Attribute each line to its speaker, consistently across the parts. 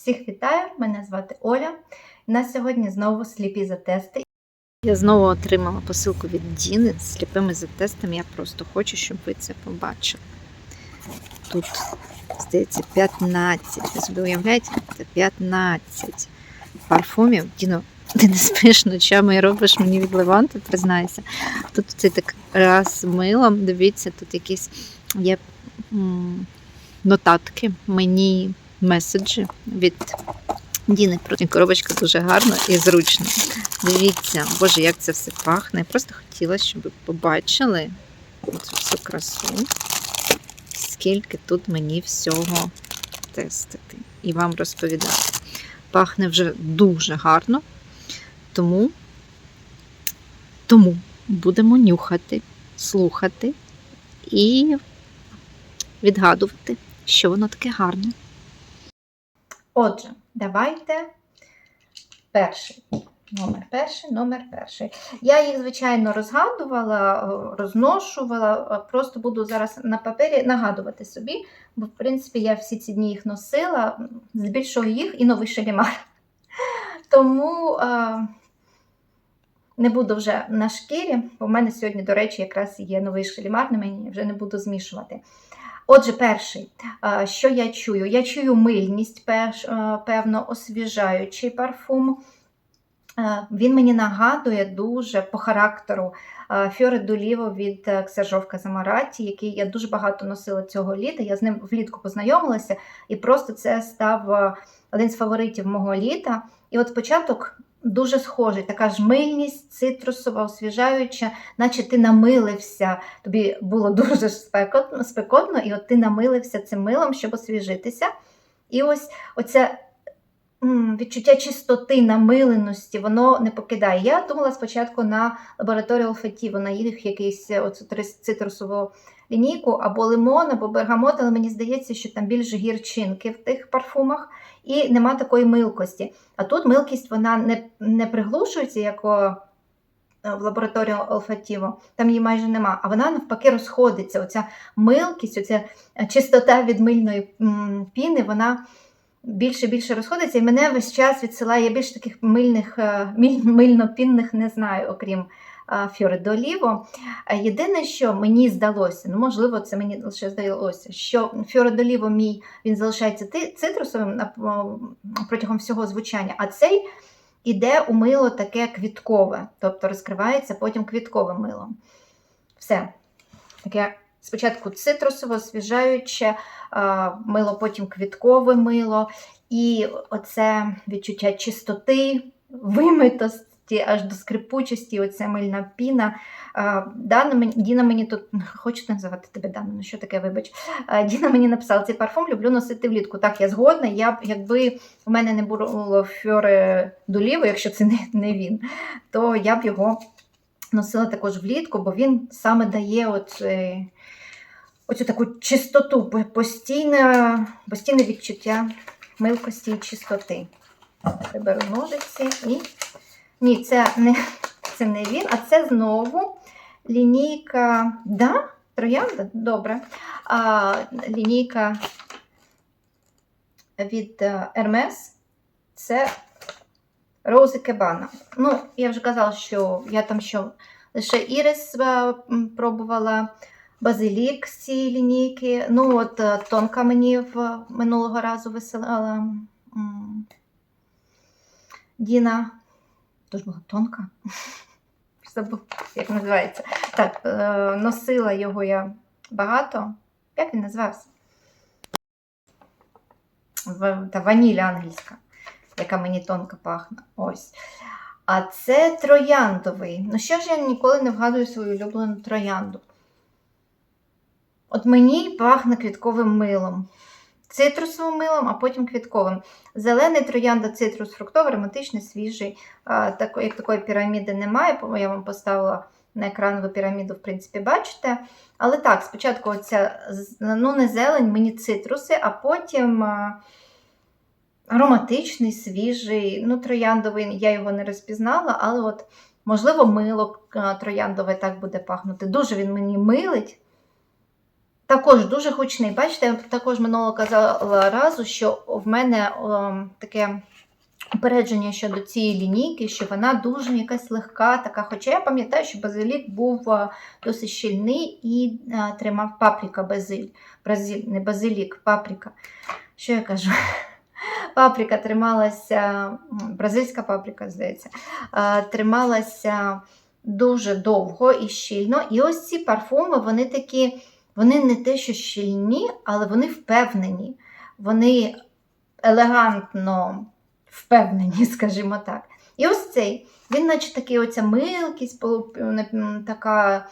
Speaker 1: Всіх вітаю! Мене звати Оля. На сьогодні знову сліпі за тести.
Speaker 2: Я знову отримала посилку від Діни з сліпими затестами. Я просто хочу, щоб ви це побачили. Тут, здається, 15. Ви собі уявляєте? Це 15 парфумів. Діно, ти не спиш ночами і робиш мені від Леванти, признайся. Тут це так раз милом. Дивіться, тут якісь є нотатки, мені меседжі від Діни. Просто коробочка дуже гарна і зручна. Дивіться, боже, як це все пахне. Я просто хотіла, щоб ви побачили цю всю красу, скільки тут мені всього тестити і вам розповідати. Пахне вже дуже гарно, тому, тому будемо нюхати, слухати і відгадувати, що воно таке гарне.
Speaker 1: Отже, давайте перший. Номер перший, номер перший. Я їх, звичайно, розгадувала, е, розношувала. е, Просто буду зараз на папері нагадувати собі, бо, в принципі, я всі ці дні їх носила, м, здебільшого їх і новий шалімар. Тому е, не буду вже на шкірі, бо в мене сьогодні, до речі, якраз є новий шалімар на мені, вже не буду змішувати. Отже, перший, е, що я чую? Я чую мильність, е, певно, освіжаючий парфум. Е, Він мені нагадує дуже по характеру Фьоре Доліво від е, Ксержов Казамараті, який я дуже багато носила цього літа. Я з ним влітку познайомилася, і просто це став один з фаворитів мого літа. І от початок дуже схожий, така ж мильність, цитрусова, освіжаюча, наче ти намилився. Тобі було дуже спекотно, спекотно, і от ти намилився цим милом, щоб освіжитися. І ось оце відчуття чистоти, намиленості, воно не покидає. Я думала спочатку на лабораторію Олфатіво, на їх якийсь е, цитрусову лінійку, або лимон, або бергамот, але мені здається, що там більше гірчинки в тих парфумах, і нема такої милкості. А тут милкість вона не, не приглушується, як е, в лабораторії Олфатіво, там її майже нема, а вона навпаки розходиться. Оця милкість, оця чистота від мильної піни, вона більше більше розходиться, і мене весь час відсилає. Я більше таких мильних, е, миль- мильно-пінних не знаю, окрім Фьоре Доліво. Єдине, що мені здалося, ну можливо, це мені лише здалося, що Фьоре Доліво мій він залишається цитрусовим протягом всього звучання, а цей іде у мило таке квіткове, тобто розкривається потім квітковим милом. Все. Таке спочатку цитрусово, освіжаюче, мило, потім квіткове мило. І оце відчуття чистоти, вимитості, аж до скрипучості, оця мильна піна. Дана Діна мені тут, хочу називати тебе Дана, ну що таке, вибач. Діна мені написала, цей парфум люблю носити влітку. Так, я згодна. Я якби у мене не було фьоре доліво, якщо це не, не він, то я б його носила також влітку, бо він саме дає оце, оцю таку чистоту, постійне, постійне відчуття милкості і чистоти. Приберу ножиці і. Ні, це не, це не він, а це знову лінійка. Да? Троянда? Добре. А, лінійка від е, Hermes. Це Рози Кебана. Ну, я вже казала, що я там що лише Ірис е, пробувала, базилік з цієї лінійки. Ну, от е, тонка мені в минулого разу висилала Діна. Дуже була тонка. Забув, як називається. Так, е, носила його я багато. Як він називався? Та ваніль англійська, яка мені тонко пахне. Ось. А це трояндовий. Ну що ж я ніколи не вгадую свою улюблену троянду? От мені пахне квітковим милом. Цитрусовим милом, а потім квітковим. Зелений троянда, цитрус, фруктовий, ароматичний, свіжий. Як такої піраміди немає, я вам поставила на екран, ви піраміду, в принципі, бачите. Але так, спочатку оця, ну не зелень, мені цитруси, а потім ароматичний, свіжий, ну, трояндовий, я його не розпізнала, але от, можливо, мило трояндове так буде пахнути. Дуже він мені милить. Також дуже гучний. Бачите, я також минулого казала разу, що в мене ем, таке упередження щодо цієї лінійки, що вона дуже якась легка, така. Хоча я пам'ятаю, що базилік був е, досить щільний і е, тримав паприка базиль. Бразиль, не базилік, паприка. Що я кажу? Паприка трималася, бразильська паприка, здається, е, трималася дуже довго і щільно. І ось ці парфуми, вони такі, вони не те, що щільні, але вони впевнені. Вони елегантно впевнені, скажімо так. І ось цей, він, наче такий оця милкість, така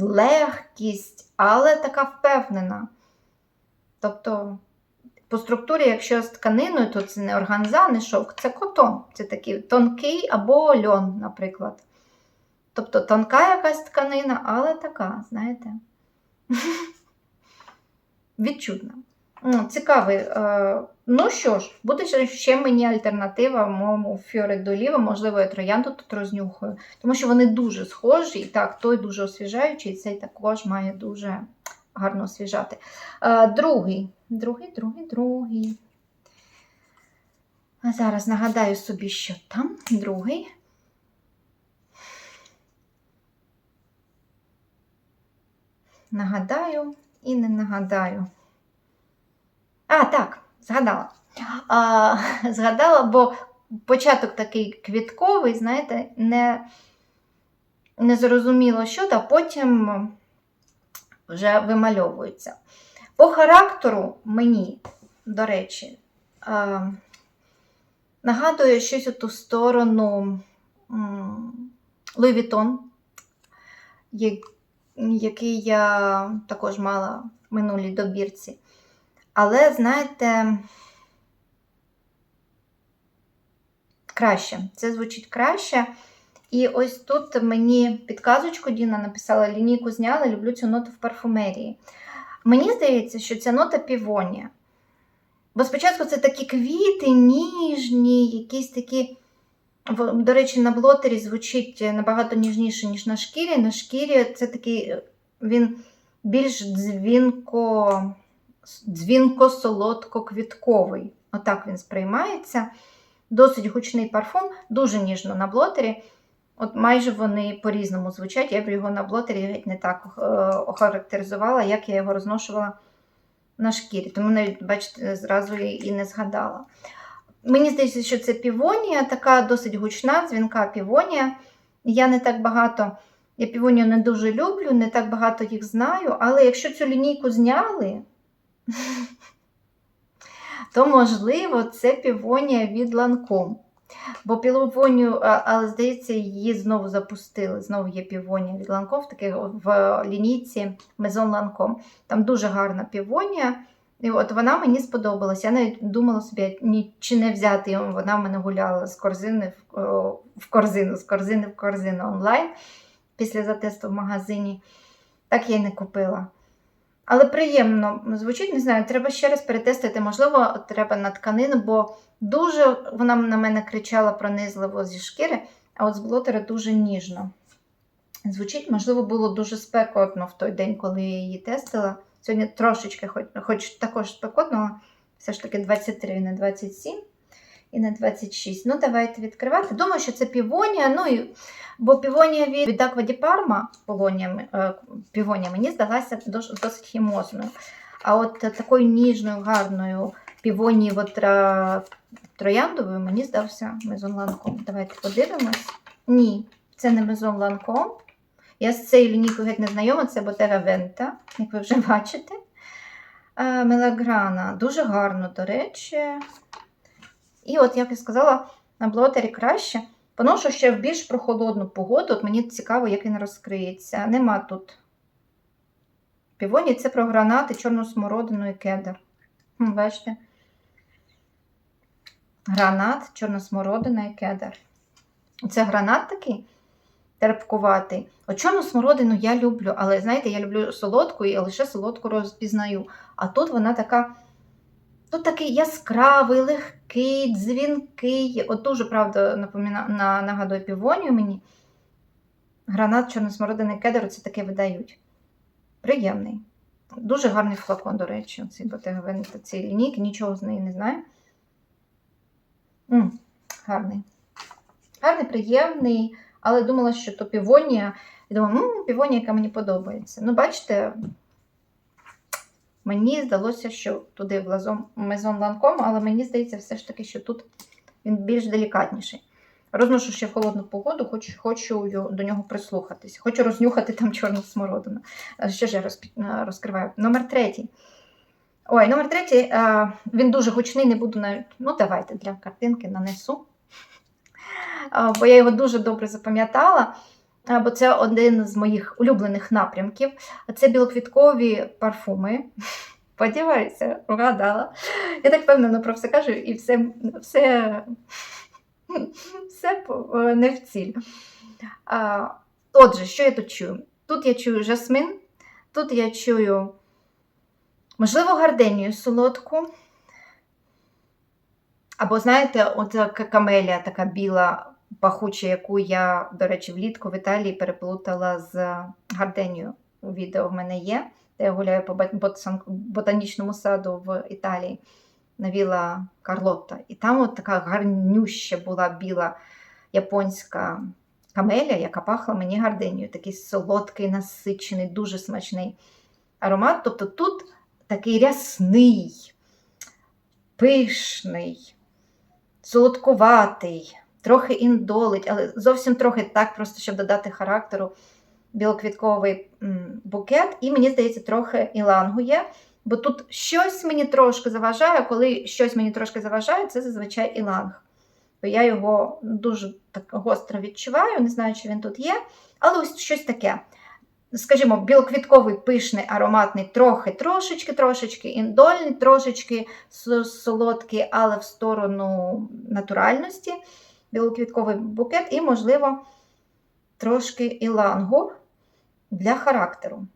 Speaker 1: легкість, але така впевнена. Тобто, по структурі, якщо з тканиною, то це не органза, не шовк, це котон. Це такий тонкий або льон, наприклад. Тобто тонка якась тканина, але така, знаєте, відчутна. М, Цікавий. е, Ну що ж, буде ще- мені альтернатива моєму фіоре доліва, можливо, я троянду тут рознюхаю, тому що вони дуже схожі. І так, той дуже освіжаючий, і цей також має дуже гарно освіжати. Е, Другий, другий, другий, другий. А зараз нагадаю собі, що там другий. Нагадаю і не нагадаю. А, так, згадала. А, згадала, бо початок такий квітковий, знаєте, не, не зрозуміло що, та потім вже вимальовується. По характеру мені, до речі, а, нагадує щось у ту сторону Луї Вітон, який я також мала в минулій добірці. Але, знаєте, краще. Це звучить краще. І ось тут мені підказочку Діна написала: лінійку зняла, люблю цю ноту в парфумерії. Мені здається, що ця нота півонія. Бо спочатку це такі квіти, ніжні, якісь такі. До речі, на блотері звучить набагато ніжніше, ніж на шкірі. На шкірі це такий, він більш дзвінко, дзвінко-солодко-квітковий. Отак він сприймається. Досить гучний парфум, дуже ніжно на блотері. От майже вони по-різному звучать. Я б його на блотері геть не так е, охарактеризувала, як я його розношувала на шкірі. Тому навіть, бачите, зразу і не згадала. Мені здається, що це півонія, така досить гучна, дзвінка півонія. Я не так багато, я півонію не дуже люблю, не так багато їх знаю, але якщо цю лінійку зняли, то можливо це півонія від ланком. Бо півонію, але здається, її знову запустили. Знову є півонія від ланком в, таких, в лінійці Мезон Ланком. Там дуже гарна півонія. І от вона мені сподобалась. Я навіть думала собі, ні, чи не взяти її. Вона в мене гуляла з корзини в, в корзину, з корзини в корзину онлайн після затесту в магазині. Так я й не купила. Але приємно звучить, не знаю, треба ще раз перетестити. Можливо, треба на тканину, бо дуже вона на мене кричала пронизливо зі шкіри, а от з блотера дуже ніжно. Звучить, можливо, було дуже спекотно в той день, коли я її тестила. Сьогодні трошечки, хоч, хоч також спекотно, все ж таки 23, не 27 і не 26. Ну, давайте відкривати. Думаю, що це півонія. Ну, і, бо півонія від, від Аква Ді Парма, півонія, е, півонія мені здалася дос- досить хімозною. А от такою ніжною, гарною півонії от, трояндовою мені здався Мезон Ланком. Давайте подивимось. Ні, це не Мезон Ланком. Я з цією лінійкою геть не знайома, це Ботера Вента, як ви вже бачите. Е, Мелаграна. Дуже гарно, до речі. І от, як я сказала, на блотері краще. Поношу ще в більш прохолодну погоду. От мені цікаво, як він розкриється. Нема тут півоні, це про гранати, чорну смородину і кедр. Хм, Бачите? Гранат, чорна смородина і кедр. Це гранат такий терпкуватий. От чорну смородину я люблю, але знаєте, я люблю солодку і лише солодку розпізнаю. А тут вона така. Тут такий яскравий, легкий, дзвінкий. От дуже, правда, напоміна... на... нагадує півонію мені. Гранат, чорносмородини кедр це таке видають. Приємний. Дуже гарний флакон, до речі, цей Bottega Veneta, цей лінійки, нічого з неї не знаю. гарний. Гарний, приємний, але думала, що то півонія. І думаю, м півонія, яка мені подобається. Ну, бачите, мені здалося, що туди в Лазон Мезон Ланком, але мені здається, все ж таки, що тут він більш делікатніший. Розношу ще в холодну погоду, хочу, хочу до нього прислухатись. Хочу рознюхати там чорну смородину. Е, Що ж я розкриваю? Номер третій. Ой, номер третій, він дуже гучний, не буду навіть. Ну, давайте для картинки нанесу. Бо я його дуже добре запам'ятала, бо це один з моїх улюблених напрямків. Це білоквіткові парфуми. Сподіваюся, вгадала. Я так впевнено про все кажу, і все, все, все е, не в ціль. Отже, що я тут чую? Тут я чую жасмин, тут я чую, можливо, гарденію солодку. Або, знаєте, ка- камелія така біла, пахуча, яку я, до речі, влітку в Італії переплутала з гарденією. Відео в мене є, де я гуляю по ботанічному саду в Італії на Віла Карлотта. І там от така гарнюща була біла японська камелія, яка пахла мені гарденією. Такий солодкий, насичений, дуже смачний аромат. Тобто тут такий рясний, пишний, солодкуватий, трохи індолить, але зовсім трохи так, просто щоб додати характеру білоквітковий букет. І мені здається, трохи ілангу є. Бо тут щось мені трошки заважає, коли щось мені трошки заважає, це зазвичай іланг. Бо я його дуже так гостро відчуваю, не знаю, чи він тут є, але ось щось таке. Скажімо, білоквітковий пишний, ароматний, трохи, трошечки, трошечки індольний, трошечки солодкий, але в сторону натуральності. Білоквітковий букет і, можливо, трошки ілангу для характеру.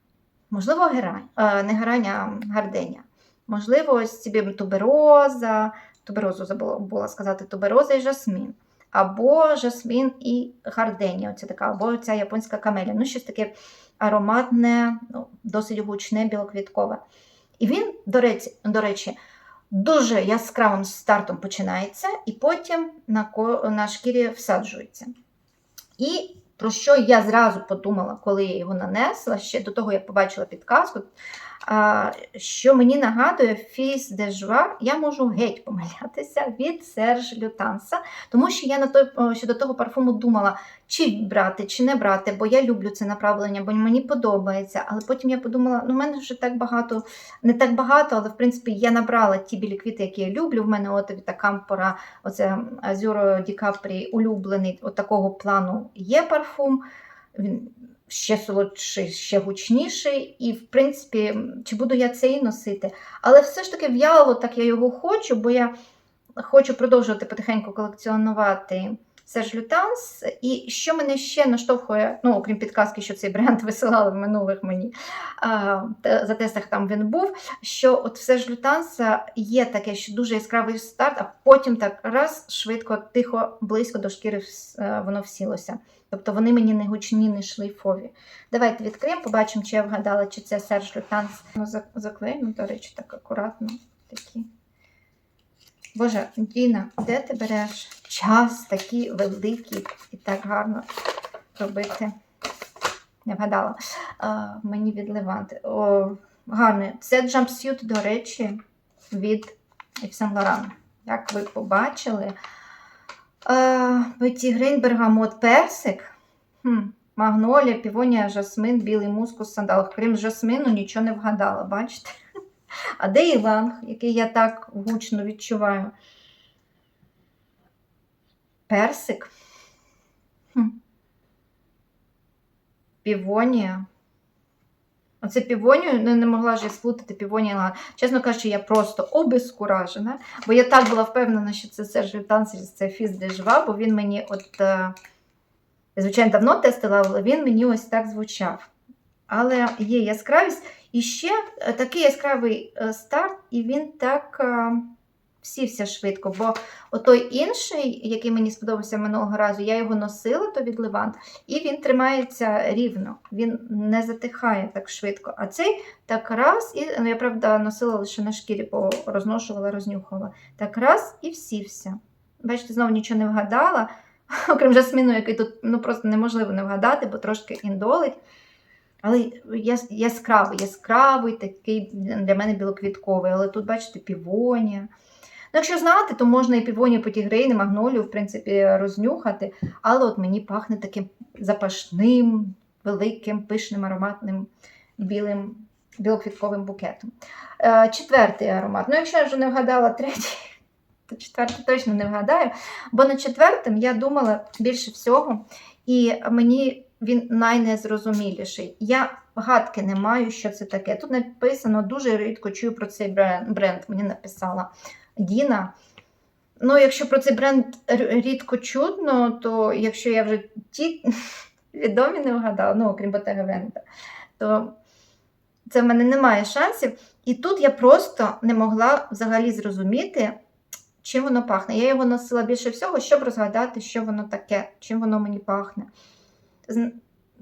Speaker 1: Можливо, герань, е, не герань, а гарденя. Можливо, ось ці тубероза, туберозу забула була сказати, тубероза і жасмін. Або жасмін і гарденія, оця така, або ця японська камелія. Ну, щось таке ароматне, ну, досить гучне, білоквіткове. І він, до речі, до речі, дуже яскравим стартом починається, і потім на, на шкірі всаджується. І про що я зразу подумала, коли я його нанесла, ще до того, як побачила підказку, що мені нагадує Фіс де Жуар, я можу геть помилятися від Серж Лютанса, тому що я на той, щодо того парфуму думала, чи брати, чи не брати, бо я люблю це направлення, бо мені подобається. Але потім я подумала, ну в мене вже так багато, не так багато, але в принципі я набрала ті білі квіти, які я люблю. В мене от Віта Кампора, оце Азюро Ді Капрі, улюблений от такого плану є парфум. Він ще солодший, ще гучніший, і, в принципі, чи буду я цей носити. Але все ж таки в'яло так я його хочу, бо я хочу продовжувати потихеньку колекціонувати Серж Лютанс. І що мене ще наштовхує, ну, окрім підказки, що цей бренд висилали в минулих мені за тестах там він був. Що от в Серж Лютанса є таке, що дуже яскравий старт, а потім так раз швидко, тихо, близько до шкіри е, воно всілося. Тобто вони мені не гучні, не шлейфові. Давайте відкриємо, побачимо, чи я вгадала, чи це Серж Лютанс. Ну, зак- до речі, так акуратно. Такі. Боже, Діна, де ти береш час такий великий і так гарно робити? Не вгадала. А, мені від Леванти. О, гарне. Це джампсют, до речі, від Saint Laurent. Як ви побачили, Петі Грейн, бергамот, персик, хм, магнолія, півонія, жасмин, білий мускус, сандал. Крім жасмину, нічого не вгадала, бачите? А де іланг, який я так гучно відчуваю? Персик. Хм. Півонія. Оце півонію не, не могла ж я сплутати півонія. іланг. Чесно кажучи, я просто обескуражена, бо я так була впевнена, що це Серж Лютанс, це фіз де жва, бо він мені от, е, звичайно, давно тестила, але він мені ось так звучав. Але є яскравість. І ще е, такий яскравий е, старт, і він так е, всівся швидко, бо отой інший, який мені сподобався минулого разу, я його носила, то від Левант, і він тримається рівно, він не затихає так швидко. А цей так раз, і ну, я правда носила лише на шкірі, бо розношувала, рознюхала. Так раз і всівся. Бачите, знову нічого не вгадала, окрім жасміну, який тут ну, просто неможливо не вгадати, бо трошки індолить. Але яс- яскравий, яскравий, такий для мене білоквітковий. Але тут, бачите, півонія. Ну, якщо знати, то можна і півонію потігрейни, магнолію, в принципі, рознюхати. Але от мені пахне таким запашним, великим, пишним, ароматним білим білоквітковим букетом. Е, четвертий аромат. Ну, якщо я вже не вгадала третій, то четвертий точно не вгадаю. Бо на четвертим я думала більше всього, і мені він найнезрозуміліший. Я гадки не маю, що це таке. Тут написано, дуже рідко чую про цей бренд. Мені написала Діна. Ну, якщо про цей бренд рідко чутно, то якщо я вже ті відомі не вгадала, ну, окрім Bottega Veneta, то це в мене немає шансів. І тут я просто не могла взагалі зрозуміти, чим воно пахне. Я його носила більше всього, щоб розгадати, що воно таке, чим воно мені пахне.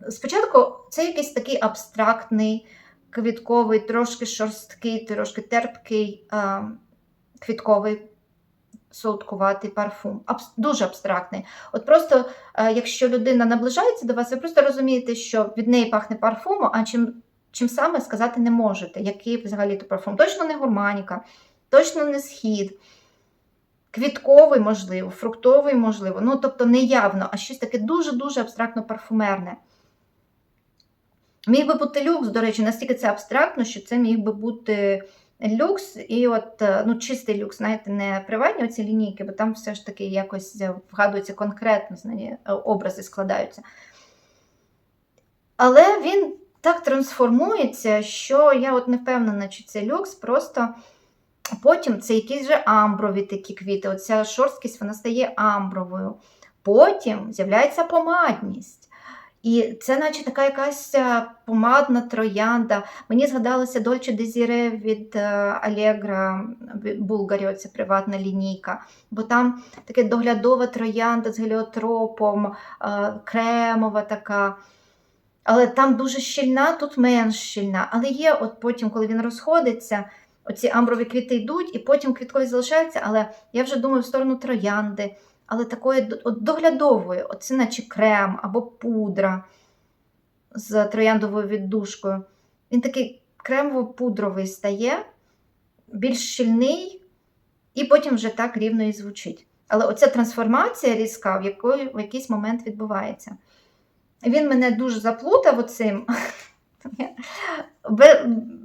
Speaker 1: Спочатку це якийсь такий абстрактний, квітковий, трошки шорсткий, трошки терпкий, а, квітковий, солодкуватий парфум. Абс- дуже абстрактний. От просто, е, якщо людина наближається до вас, ви просто розумієте, що від неї пахне парфумом, а чим, чим саме сказати не можете, який взагалі то парфум. Точно не гурманіка, точно не схід. Квітковий, можливо, фруктовий, можливо. Ну, тобто не явно, а щось таке дуже-дуже абстрактно парфумерне. Міг би бути люкс, до речі, настільки це абстрактно, що це міг би бути люкс, і от е, ну, чистий люкс, знаєте, не приватні оці лінійки, бо там все ж таки якось вгадується конкретно, знаєте, е, образи складаються. Але він так трансформується, що я от не впевнена, чи це люкс, просто потім це якісь же амброві такі квіти. Оця шорсткість вона стає амбровою. Потім з'являється помадність. І це, наче така якась е, помадна троянда. Мені згадалося Дольче Дезіре від е, від Булгарі, оця приватна лінійка. Бо там таке доглядова троянда з геліотропом, е, кремова така. Але там дуже щільна, тут менш щільна. Але є, от потім, коли він розходиться, оці амброві квіти йдуть, і потім квіткові залишаються, але я вже думаю в сторону троянди, але такої от доглядової, оце наче крем або пудра з трояндовою віддушкою. Він такий кремово-пудровий стає, більш щільний, і потім вже так рівно і звучить. Але оця трансформація різка в, якої, в якийсь момент відбувається. Він мене дуже заплутав оцим.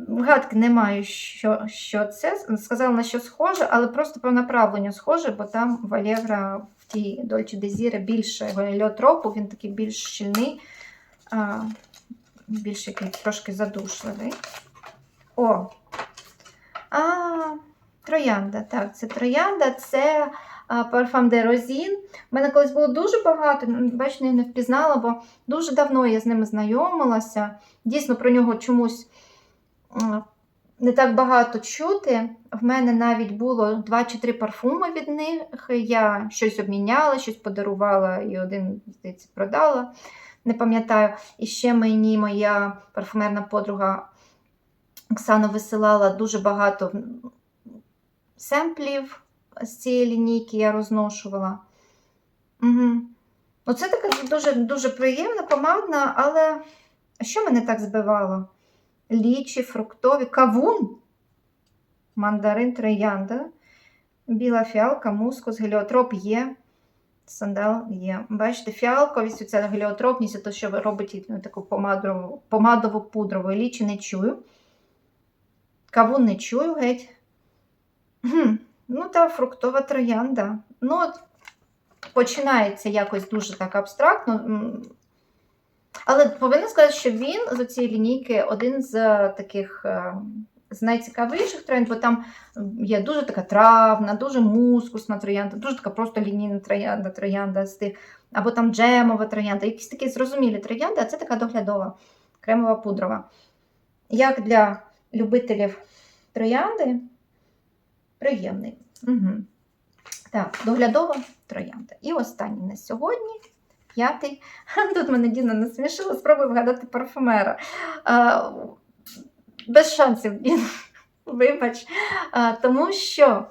Speaker 1: Гадки не маю, що, що це. Сказала, на що схоже, але просто по направленню схоже, бо там в Allegro в тій Дольче Дезіре більше геліотропу, він такий більш щільний, а, більш який трошки задушливий. О! А, троянда. Так, це троянда, це парфам де Розін. У мене колись було дуже багато, бачите, я не впізнала, бо дуже давно я з ними знайомилася. Дійсно, про нього чомусь не так багато чути. В мене навіть було два чи три парфуми від них. Я щось обміняла, щось подарувала і один, здається, продала. Не пам'ятаю. І ще мені моя парфумерна подруга Оксана висилала дуже багато семплів з цієї лінійки я розношувала. Угу. Ну, це така дуже, дуже приємна, помадна, але що мене так збивало? Лічі, фруктові, кавун, мандарин, троянда, біла фіалка, мускус, геліотроп є. Сандал є. Бачите, фіалковість, ця геліотропність, то, що робить ну, таку помадову, помадову пудрову. Лічі не чую. Кавун не чую геть. Гм, Ну, та фруктова троянда. Ну, от починається якось дуже так абстрактно. Але повинна сказати, що він з цієї лінійки один з таких е, з найцікавіших троянд, бо там є дуже така травна, дуже мускусна троянда, дуже така просто лінійна троянда, троянда з тих, або там джемова троянда, якісь такі зрозумілі троянди, а це така доглядова, кремова пудрова. Як для любителів троянди, приємний. Угу. Так, доглядова троянда. І останній на сьогодні. П'ятий. Тут мене Діна насмішила, спробуй вгадати парфумера. А, без шансів, Діна. Вибач. А, тому що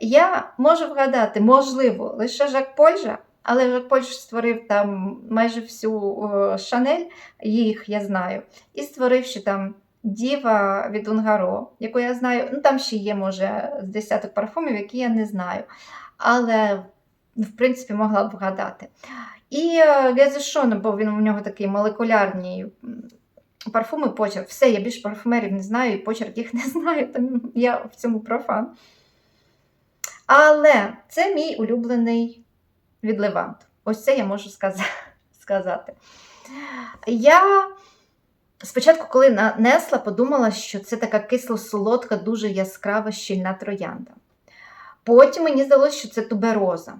Speaker 1: я можу вгадати, можливо, лише Жак Польжа, але Жак Польж створив там майже всю о, Шанель, їх я знаю, і створив ще там Діва від Унгаро, яку я знаю. Ну там ще є, може, з десяток парфумів, які я не знаю. Але, в принципі, могла б вгадати. І Гезешон, бо він у нього такий молекулярний парфуми, почерк. Все, я більше парфумерів не знаю, і почерк їх не знаю, тому я в цьому профан. Але це мій улюблений від Левант. Ось це я можу сказати. Я спочатку, коли нанесла, подумала, що це така кисло-солодка, дуже яскрава щільна троянда. Потім мені здалося, що це тубероза.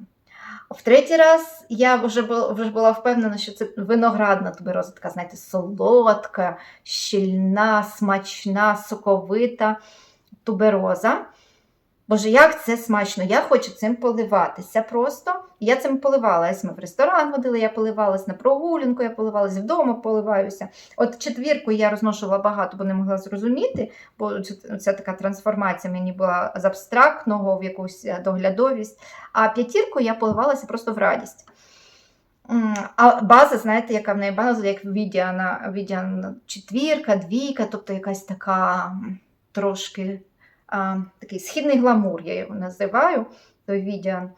Speaker 1: В третій раз я вже була, вже була впевнена, що це виноградна тубероза, така, знаєте, солодка, щільна, смачна, соковита тубероза. Боже, як це смачно! Я хочу цим поливатися просто. Я цим поливалась. Ми в ресторан водили, я поливалась на прогулянку, я поливалась вдома, поливаюся. От четвірку я розношувала багато, бо не могла зрозуміти, бо ця, така трансформація мені була з абстрактного в якусь е, доглядовість. А п'ятірку я поливалася просто в радість. А база, знаєте, яка в неї база, як Відіана, Відіана четвірка, двійка, тобто якась така трошки а, такий східний гламур, я його називаю, той Відіан.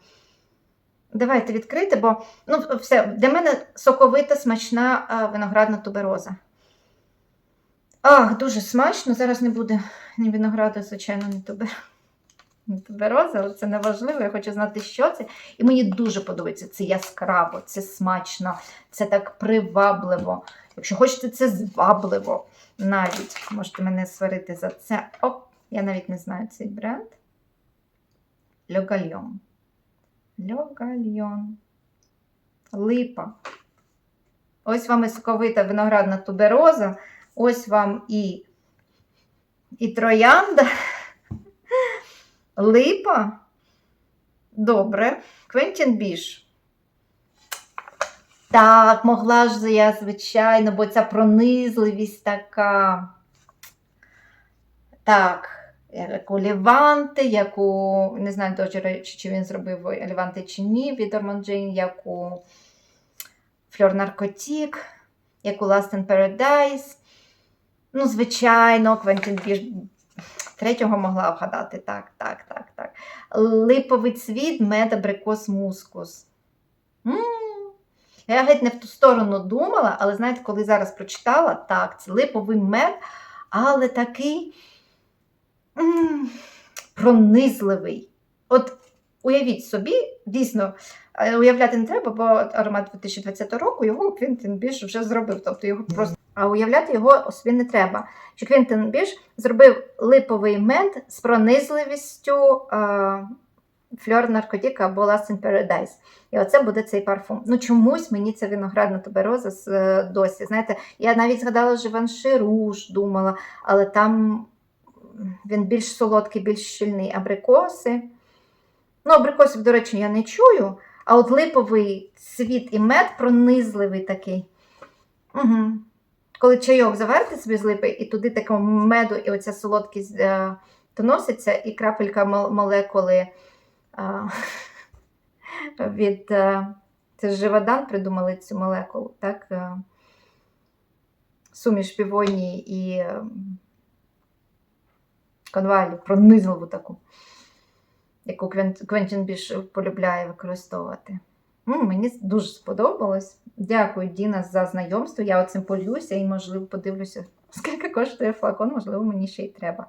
Speaker 1: Давайте відкрити, бо ну, все, для мене соковита, смачна а, виноградна тубероза. Ах, дуже смачно. Зараз не буде ні винограду, звичайно, ні тубер... тубероза, але це не важливо. Я хочу знати, що це. І мені дуже подобається. Це яскраво, це смачно, це так привабливо. Якщо хочете, це звабливо навіть. Можете мене сварити за це. Оп, я навіть не знаю цей бренд. Льогальйон. Льогальйон. Липа. Ось вам і соковита виноградна тубероза. Ось вам і, і троянда. Липа. Добре. Квентін Біш. Так, могла ж я, звичайно, бо ця пронизливість така. Так, як у Леванти, як не знаю, до речі, чи він зробив Леванти чи ні, від Орманджин, як у Фльор Наркотік, як у Last in Paradise. Ну, звичайно, Квентін Біш третього могла вгадати. Так, так, так, так. Липовий цвіт, мед, абрикос, мускус. М, Я геть не в ту сторону думала, але знаєте, коли зараз прочитала, так, це липовий мед, але такий м, пронизливий. От уявіть собі, дійсно, е, уявляти не треба, бо аромат 2020 року його Квінтин Біш вже зробив. Тобто його просто. А уявляти його собі не треба. Що Квінтин Біш зробив липовий мед з пронизливістю е, фльор наркотика або Last in Paradise. І оце буде цей парфум. Ну чомусь мені ця виноградна тубероза е, досі. Знаєте, я навіть згадала Живанши Руж, думала, але там він більш солодкий, більш щільний абрикоси. Ну, абрикосів, до речі, я не чую, а от липовий цвіт і мед пронизливий такий. Угу. Коли чайок заверти собі з липи, і туди такого меду, і оця солодкість е, доноситься, і крапелька молекули е, від. Е, це Живодан придумали цю молекулу, так? Е, суміш півонії і конвалю, пронизливу таку, яку Квен- Квентін більш полюбляє використовувати. М, мені дуже сподобалось. Дякую, Діна, за знайомство. Я оцим полюся і, можливо, подивлюся, скільки коштує флакон, можливо, мені ще й треба.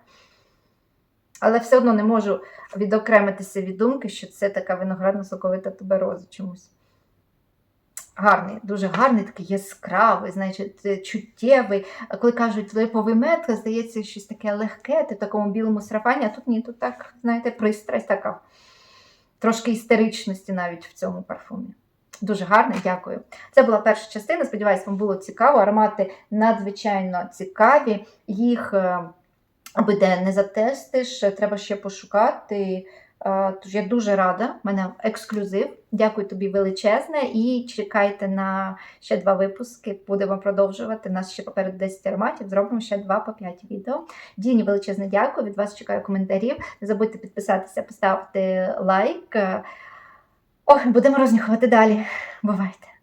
Speaker 1: Але все одно не можу відокремитися від думки, що це така виноградно соковита тубероза чомусь. Гарний, дуже гарний, такий яскравий, значить, чуттєвий. Коли кажуть липовий мед, здається, щось таке легке, ти в такому білому сарафані, а тут ні, тут так, знаєте, пристрасть така. Трошки істеричності навіть в цьому парфумі. Дуже гарний, дякую. Це була перша частина. Сподіваюсь, вам було цікаво. Аромати надзвичайно цікаві. Їх е, аби де не затестиш, треба ще пошукати. Е, Тож я дуже рада, в мене ексклюзив. Дякую тобі величезне і чекайте на ще два випуски. Будемо продовжувати. Нас ще попереду 10 ароматів. Зробимо ще два по 5 відео. Діні величезне дякую. Від вас чекаю коментарів. Не забудьте підписатися, поставити лайк. Ох, будемо рознюхувати далі. Бувайте!